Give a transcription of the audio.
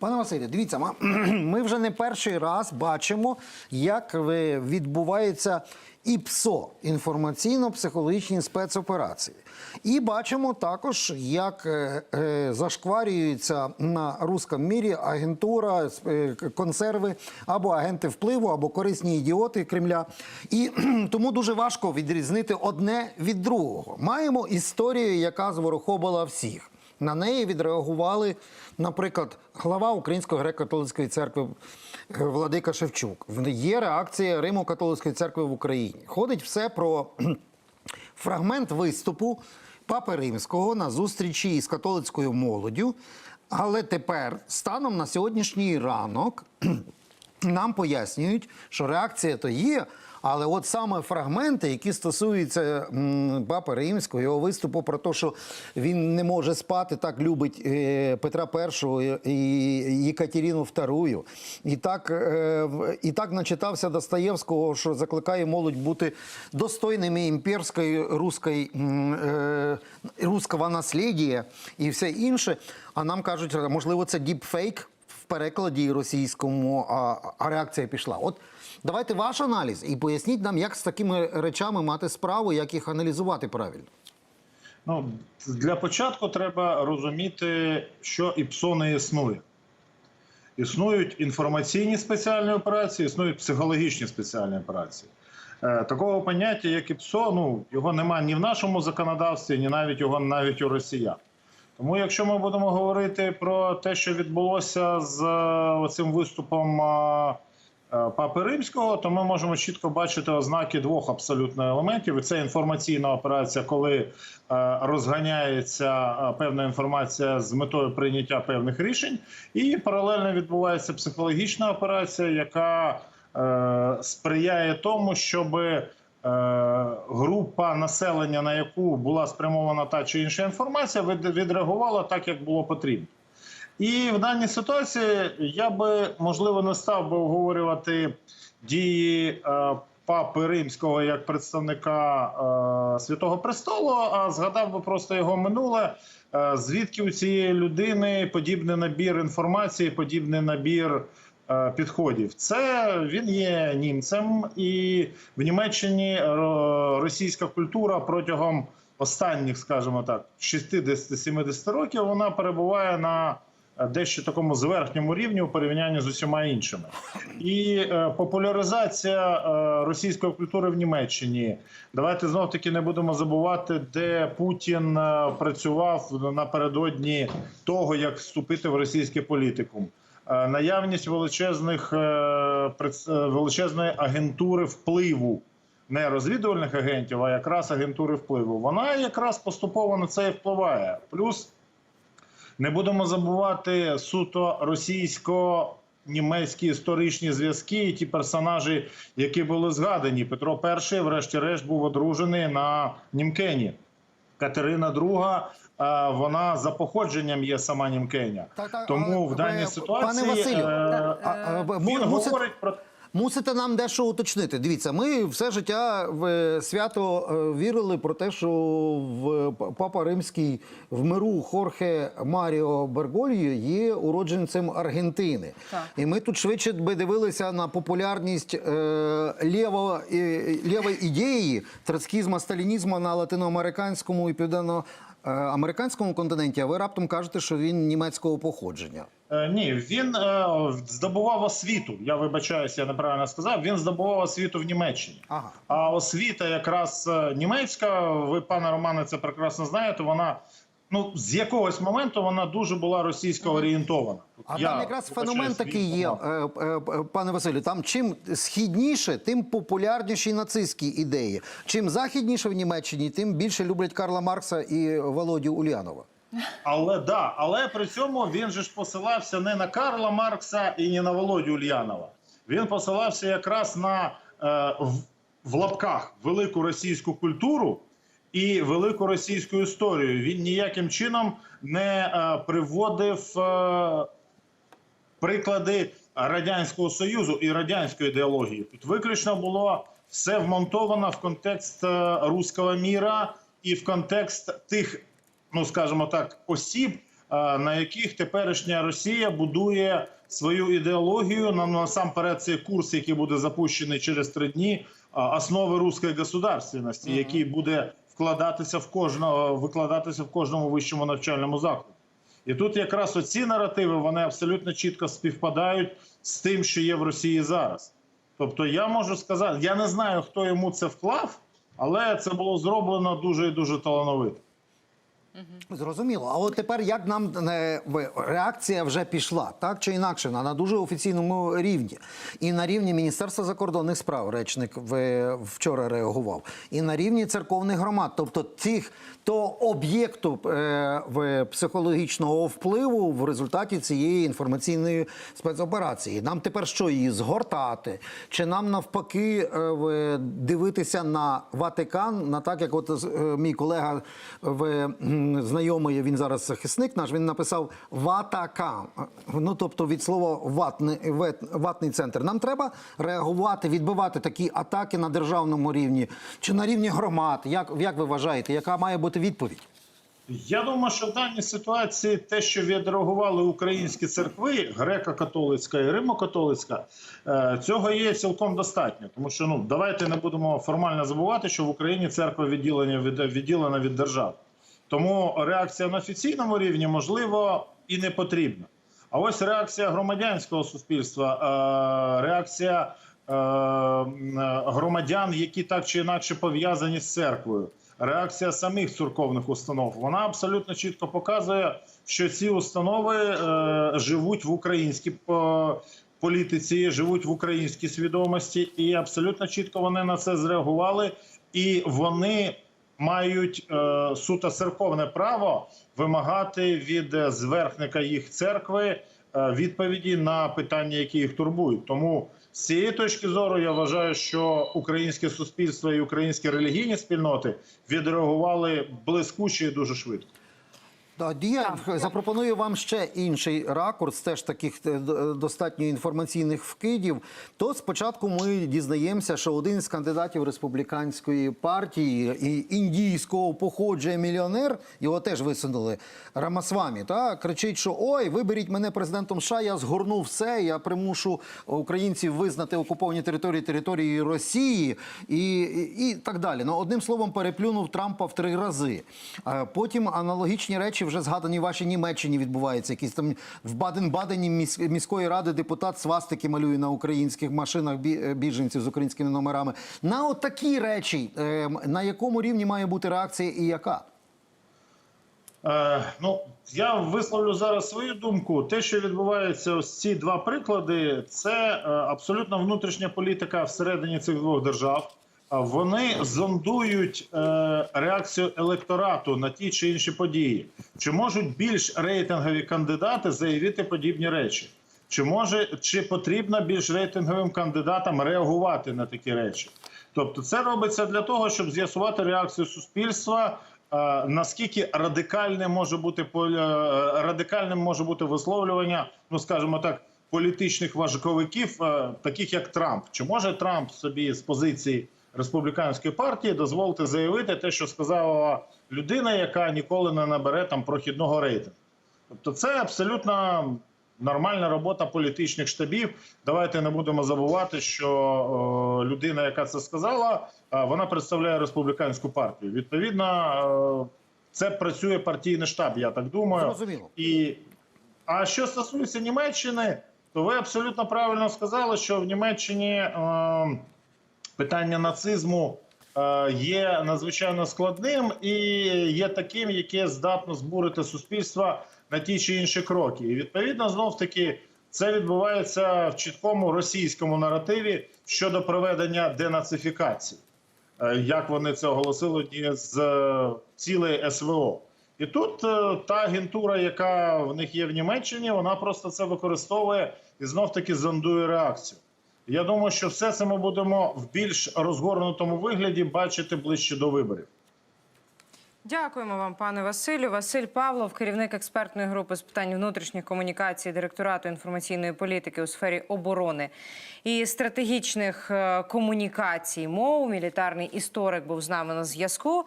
Пане Василю, дивіться, ми вже не перший раз бачимо, як відбувається ІПСО інформаційно-психологічні спецоперації. І бачимо також, як е, е, зашкварюється на русском мірі агентура, е, консерви або агенти впливу, або корисні ідіоти Кремля. І тому дуже важко відрізнити одне від другого. Маємо історію, яка зворохобила всіх. На неї відреагували, наприклад, глава Української греко-католицької церкви е, Владика Шевчук. Є реакція Риму католицької церкви в Україні. Ходить все про фрагмент виступу Папи Римського на зустрічі із католицькою молоддю. Але тепер, станом на сьогоднішній ранок, нам пояснюють, що реакція то є, але от саме фрагменти, які стосуються Папи Римського, його виступу про те, що він не може спати, так любить е, Петра І і Єкатерину II. І так, е, і так начитався Достоєвського, що закликає молодь бути достойними імперської руської, е, руського наслідія і все інше. А нам кажуть, можливо, це діпфейк перекладі російському, а, а реакція пішла. От давайте ваш аналіз і поясніть нам, як з такими речами мати справу, як їх аналізувати правильно. Ну, для початку треба розуміти, що ІПСО не існує. Існують інформаційні спеціальні операції, існують психологічні спеціальні операції. Е, Такого поняття, як ІПСО, ну, його немає ні в нашому законодавстві, ні навіть його навіть у росіян. Тому, якщо ми будемо говорити про те, що відбулося з е, цим виступом е, е, Папи Римського, то ми можемо чітко бачити ознаки двох абсолютно елементів. Це інформаційна операція, коли розганяється певна інформація з метою прийняття певних рішень, і паралельно відбувається психологічна операція, яка сприяє тому, щоби група населення, на яку була спрямована та чи інша інформація, від- відреагувала так, як було потрібно. І в даній ситуації я би можливо не став би обговорювати дії е, папи римського як представника е, Святого Престолу, а згадав би просто його минуле. Е, звідки у цієї людини подібний набір інформації, подібний набір е, підходів. Це він є німцем, і в Німеччині е, російська культура протягом останніх, скажімо так, 60-70 років вона перебуває на е, дещо такому зверхньому рівні у порівнянні з усіма іншими. І е, популяризація е, російської культури в Німеччині. Давайте знов таки не будемо забувати, де Путін е, працював напередодні того, як вступити в російський політикум. Е, Наявність величезних е, е, величезної агентури впливу, не розвідувальних агентів, а якраз агентури впливу. Вона якраз поступово на це і впливає. Плюс не будемо забувати суто російсько-німецькі історичні зв'язки і ті персонажі, які були згадані. Петро І, врешті-решт, був одружений на Німкені. Катерина II, е, вона за походженням є сама Німкеня. Так, так, Тому але в даній ситуації пане Василю, е, а, він мусить... говорить про Мусите нам дещо уточнити. Дивіться, ми все життя в свято е, вірили про те, що в Папа Римський в миру Хорхе Маріо Бергольо є уродженцем Аргентини. Так. І ми тут швидше би дивилися на популярність е, лєво, е, лєвої ідеї троцкізму, сталінізму на латиноамериканському і південноамериканському континенті. А ви раптом кажете, що він німецького походження. Е, Ні, він е, здобував освіту. Я вибачаюся, я неправильно сказав. Він здобував освіту в Німеччині. Ага. А освіта, якраз е, німецька, ви, пане Романе, це прекрасно знаєте. Вона ну з якогось моменту вона дуже була російсько орієнтована. А там якраз феномен такий є, е, е, е, пане Василю. Там чим східніше, тим популярніші нацистські ідеї. Чим західніше в Німеччині, тим більше люблять Карла Маркса і Володю Ульянова. Але да, але при цьому він же ж посилався не на Карла Маркса і не на Володю Ульянова. Він посилався якраз на е, в, в лапках велику російську культуру і велику російську історію. Він ніяким чином не е, приводив е, приклади радянського союзу і радянської ідеології. Тут виключно було все вмонтовано в контекст е, руського міра і в контекст тих, ну скажімо так, осіб, на яких теперішня Росія будує свою ідеологію. На насамперед, це курс, який буде запущений через три дні. Основи руської государственності, який буде вкладатися в кожного, викладатися в кожному вищому навчальному закладі. І тут якраз оці наративи вони абсолютно чітко співпадають з тим, що є в Росії зараз. Тобто, я можу сказати, я не знаю, хто йому це вклав, але це було зроблено дуже і дуже талановито. Зрозуміло. А от тепер як нам е, в- реакція вже пішла, так чи інакше, на, дуже офіційному рівні. І на рівні Міністерства закордонних справ речник вчора реагував, і на рівні церковних громад, тобто тих то об'єкту е, в психологічного впливу в результаті цієї інформаційної спецоперації. Нам тепер що її згортати? Чи нам навпаки е, в- дивитися на Ватикан, на так як от е, мій колега в знайомий, він зараз захисник наш, він написав Ватакан. Ну тобто від слова ватний, ватний центр. Нам треба реагувати, відбивати такі атаки на державному рівні чи на рівні громад. Як, як ви вважаєте, яка має бути відповідь? Я думаю, що в даній ситуації те, що відреагували українські церкви, греко-католицька і римо-католицька, е, цього є цілком достатньо. Тому що ну давайте не будемо формально забувати, що в Україні церква відділення від відділена від держави. Тому реакція на офіційному рівні можливо і не потрібна. А ось реакція громадянського суспільства, е, реакція е, громадян, які так чи інакше пов'язані з церквою. Реакція самих церковних установ вона абсолютно чітко показує, що ці установи е, живуть в українській політиці, живуть в українській свідомості, і абсолютно чітко вони на це зреагували, і вони мають е, суто церковне право вимагати від е, зверхника їх церкви е, відповіді на питання, які їх турбують. Тому з цієї точки зору я вважаю, що українське суспільство і українські релігійні спільноти відреагували блискуче і дуже швидко. Тоді я запропоную вам ще інший ракурс, теж таких е, достатньо інформаційних вкидів. То спочатку ми дізнаємося, що один з кандидатів республіканської партії і індійського походження мільйонер його теж висунули Рамасвамі. Та кричить, що ой, виберіть мене президентом США, я згорну все, я примушу українців визнати окуповані території території Росії і, і, і так далі. Ну одним словом, переплюнув Трампа в три рази. А потім аналогічні речі вже згадані в вашій Німеччині відбуваються. Якісь там в Баден-Бадені міс- міської ради депутат свастики малює на українських машинах е, біженців з українськими номерами. На от такі речі, е, на якому рівні має бути реакція і яка? Е, ну, я висловлю зараз свою думку. Те, що відбувається, ось ці два приклади, це е, абсолютно внутрішня політика всередині цих двох держав. Вони зондують е, реакцію електорату на ті чи інші події. Чи можуть більш рейтингові кандидати заявити подібні речі? Чи може чи потрібно більш рейтинговим кандидатам реагувати на такі речі? Тобто, це робиться для того, щоб з'ясувати реакцію суспільства. е, Наскільки радикальним може бути е, радикальним може бути висловлювання, ну скажімо так, політичних важковиків, таких як Трамп? Чи може Трамп собі з позиції республіканської партії дозволити заявити те, що сказала людина, яка ніколи не набере там прохідного рейтингу? Тобто, це абсолютно нормальна робота політичних штабів. Давайте не будемо забувати, що е, людина, яка це сказала, е, вона представляє республіканську партію. Відповідно, е, це працює партійний штаб, я так думаю. Зрозуміло. І а що стосується Німеччини, то ви абсолютно правильно сказали, що в Німеччині е, питання нацизму е, є надзвичайно складним і є таким, яке здатно збурити суспільство на ті чи інші кроки. І відповідно, знов таки. Це відбувається в чіткому російському наративі щодо проведення денацифікації, Е, як вони це оголосили з е, цілей СВО. І тут та агентура, яка в них є в Німеччині, вона просто це використовує і знов таки зондує реакцію. Я думаю, що все це ми будемо в більш розгорнутому вигляді бачити ближче до виборів. Дякуємо вам, пане Василю. Василь Павлов, керівник експертної групи з питань внутрішніх комунікацій директорату інформаційної політики у сфері оборони і стратегічних е, комунікацій мов. Мілітарний історик був з нами на зв'язку.